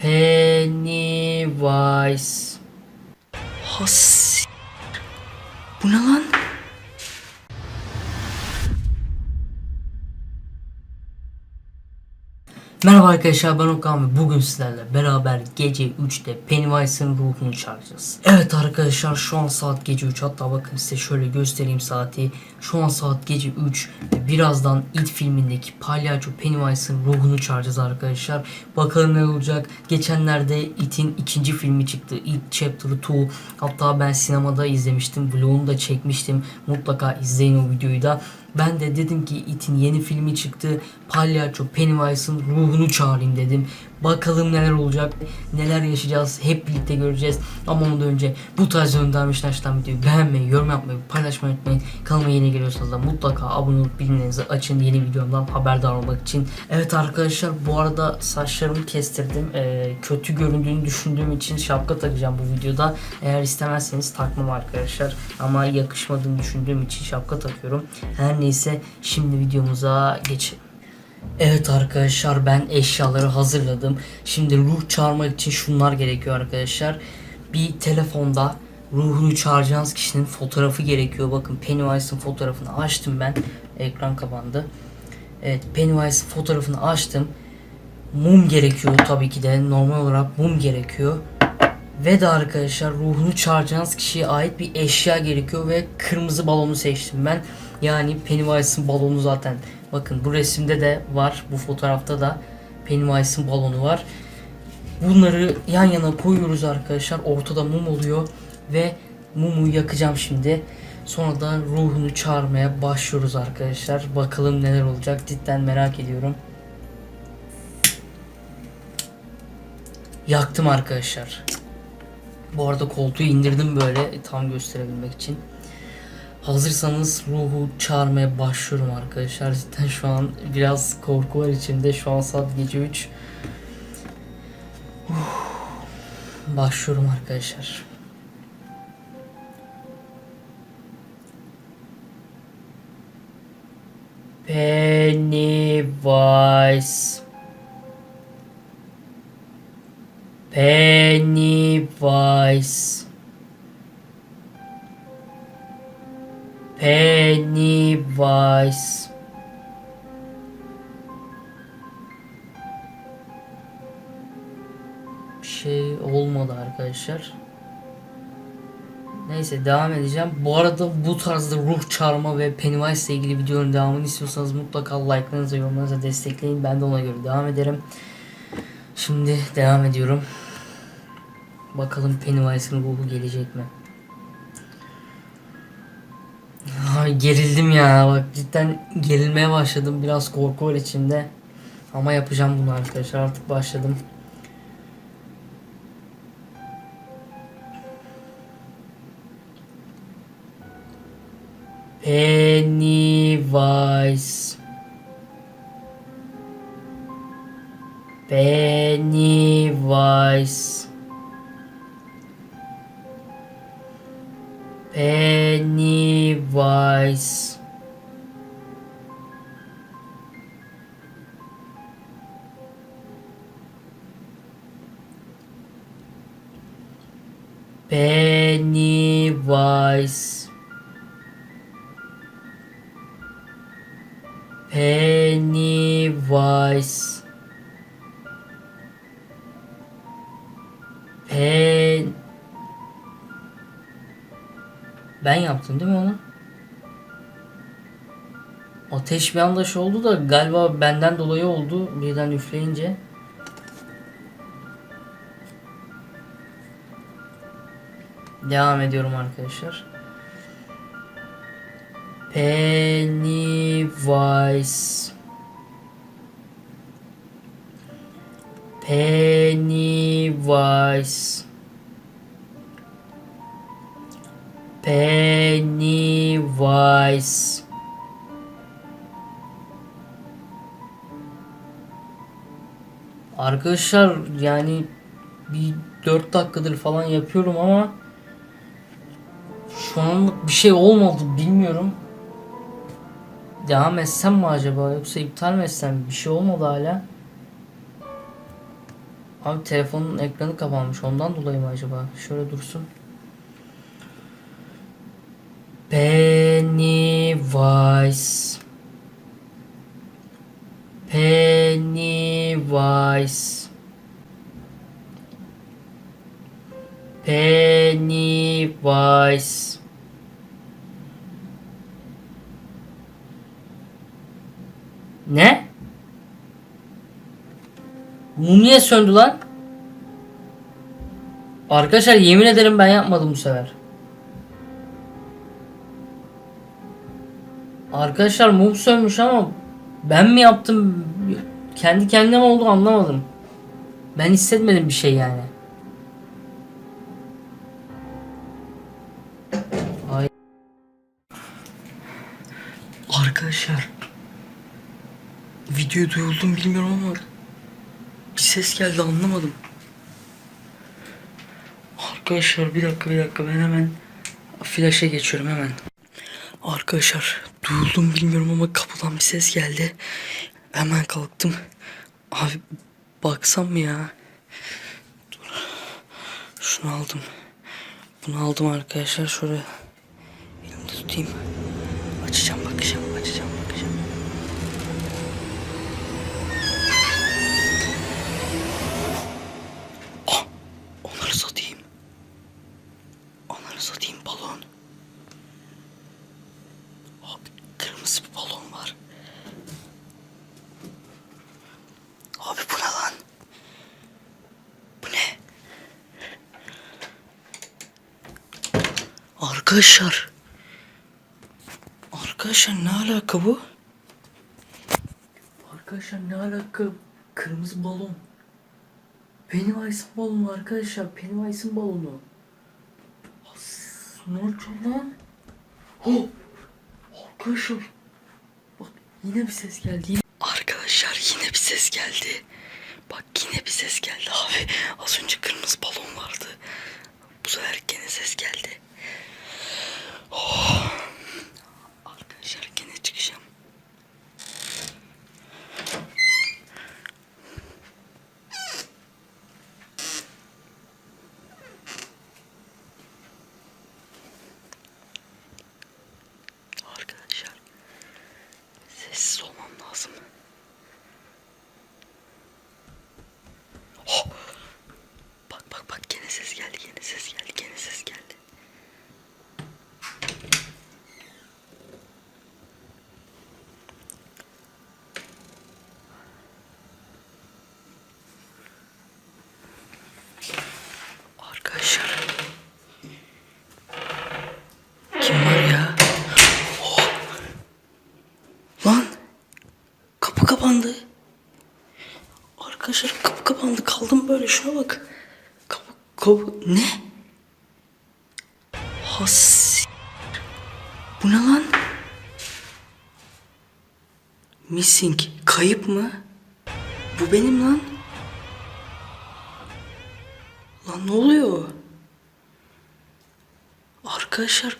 Pennywise. Has. Bu ne lan? Merhaba arkadaşlar ben Okan ve bugün sizlerle beraber gece 3'te Pennywise'ın ruhunu çağıracağız. Evet arkadaşlar şu an saat gece 3 hatta bakın size şöyle göstereyim saati. Şu an saat gece 3 ve birazdan It filmindeki palyaço Pennywise'ın ruhunu çağıracağız arkadaşlar. Bakalım ne olacak. Geçenlerde It'in ikinci filmi çıktı. It Chapter 2. Hatta ben sinemada izlemiştim. Vlogunu da çekmiştim. Mutlaka izleyin o videoyu da. Ben de dedim ki It'in yeni filmi çıktı. Palyaço Pennywise'ın ruhunu çağırayım dedim. Bakalım neler olacak, neler yaşayacağız hep birlikte göreceğiz. Ama ondan önce bu tarz önden açılan videoyu beğenmeyi, yorum yapmayı, paylaşmayı unutmayın. Kanalıma yeni geliyorsanız da mutlaka abone olup bildirimlerinizi açın yeni videomdan haberdar olmak için. Evet arkadaşlar bu arada saçlarımı kestirdim. Ee, kötü göründüğünü düşündüğüm için şapka takacağım bu videoda. Eğer istemezseniz takmam arkadaşlar. Ama yakışmadığını düşündüğüm için şapka takıyorum. Her neyse şimdi videomuza geçelim. Evet arkadaşlar ben eşyaları hazırladım. Şimdi ruh çağırmak için şunlar gerekiyor arkadaşlar. Bir telefonda ruhunu çağıracağınız kişinin fotoğrafı gerekiyor. Bakın Pennywise'ın fotoğrafını açtım ben. Ekran kapandı. Evet Pennywise'ın fotoğrafını açtım. Mum gerekiyor tabii ki de. Normal olarak mum gerekiyor. Ve de arkadaşlar ruhunu çağıracağınız kişiye ait bir eşya gerekiyor ve kırmızı balonu seçtim ben. Yani Pennywise'ın balonu zaten. Bakın bu resimde de var. Bu fotoğrafta da Pennywise'ın balonu var. Bunları yan yana koyuyoruz arkadaşlar. Ortada mum oluyor ve mumu yakacağım şimdi. Sonra da ruhunu çağırmaya başlıyoruz arkadaşlar. Bakalım neler olacak. Cidden merak ediyorum. Yaktım arkadaşlar. Bu arada koltuğu indirdim böyle tam gösterebilmek için. Hazırsanız ruhu çağırmaya başlıyorum arkadaşlar. Cidden şu an biraz korku var içimde. Şu an saat gece 3. Uf. Başlıyorum arkadaşlar. Pennywise Pennywise Pennywise Bir şey olmadı arkadaşlar. Neyse devam edeceğim. Bu arada bu tarzda ruh çağırma ve Pennywise ile ilgili videonun devamını istiyorsanız mutlaka like'larınızla yorumlarınızla destekleyin. Ben de ona göre devam ederim. Şimdi devam ediyorum. Bakalım Pennywise'ın ruhu gelecek mi? Ay gerildim ya. Bak cidden gerilmeye başladım. Biraz korku var içimde. Ama yapacağım bunu arkadaşlar. Artık başladım. Pennywise. Pennywise Pennywise Pennywise Pennywise Pen Ben yaptım değil mi onu? Ateş bir anda şey oldu da galiba benden dolayı oldu birden üfleyince. Devam ediyorum arkadaşlar. Pennywise Pennywise Pennywise Arkadaşlar yani bir 4 dakikadır falan yapıyorum ama şu anlık bir şey olmadı bilmiyorum. Devam etsem mi acaba yoksa iptal mi etsem bir şey olmadı hala. Abi telefonun ekranı kapanmış. Ondan dolayı mı acaba? Şöyle dursun. Pennywise. Pennywise. Pennywise. Ne? Mum niye söndü lan? Arkadaşlar yemin ederim ben yapmadım bu sefer. Arkadaşlar mum sönmüş ama ben mi yaptım? Kendi kendime oldu anlamadım. Ben hissetmedim bir şey yani. Ay. Arkadaşlar. Video duyuldu mu bilmiyorum ama bir ses geldi anlamadım. Arkadaşlar bir dakika bir dakika ben hemen flaşa geçiyorum hemen. Arkadaşlar duyuldu mu bilmiyorum ama kapıdan bir ses geldi. Hemen kalktım. Abi baksam mı ya? Dur. Şunu aldım. Bunu aldım arkadaşlar şöyle elimde tutayım. Arkadaşlar. Arkadaşlar ne alaka bu? Arkadaşlar ne alaka? Kırmızı balon. Pennywise'ın balonu arkadaşlar. Pennywise'ın balonu. As, Ne olacak lan? Oh! Arkadaşlar. Bak yine bir ses geldi. Yine... Arkadaşlar yine bir ses geldi. Bak yine bir ses geldi abi. Az önce kırmızı balon vardı. Bu sefer gene ses geldi. Oh. Arkadaşlar gene çıkacağım. Arkadaşlar sessiz olmam lazım. Oh! Bak bak bak gene ses geldi gene ses geldi gene ses geldi. Arkadaşlar. Kim var ya? Oh! Lan! Kapı kapandı. Arkadaşlar kapı kapandı. Kaldım böyle şuna bak. Kapı, kapı, ne? Has. Bu ne lan? Missing. Kayıp mı? Bu benim lan. Lan ne oluyor? Arkadaşlar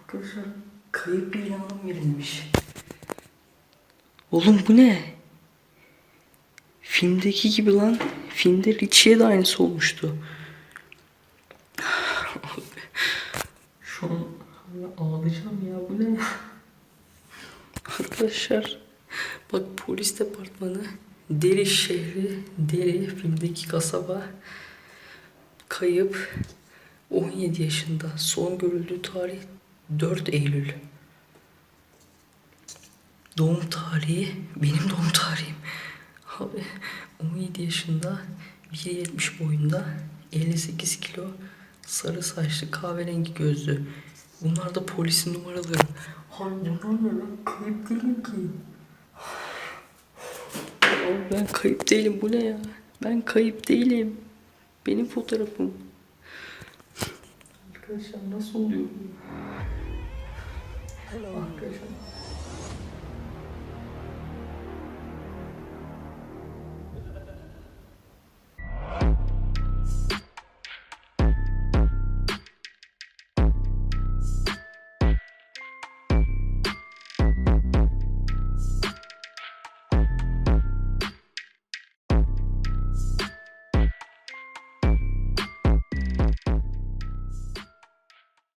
Arkadaşlar kayıp bir ilanım verilmiş. Oğlum bu ne? Filmdeki gibi lan. Filmde Richie'ye de aynısı olmuştu. Şu an ağlayacağım ya bu ne? Arkadaşlar bak polis departmanı Deri şehri Deri filmdeki kasaba kayıp 17 yaşında son görüldüğü tarih 4 Eylül doğum tarihi benim doğum tarihim abi 17 yaşında 1.70 boyunda 58 kilo sarı saçlı kahverengi gözlü bunlar da polisin numaraları Hayır bunlar ne lan kayıp değilim ki Abi ben kayıp değilim bu ne ya? Ben kayıp değilim. Benim fotoğrafım. Arkadaşlar nasıl oluyor bu? Arkadaşlar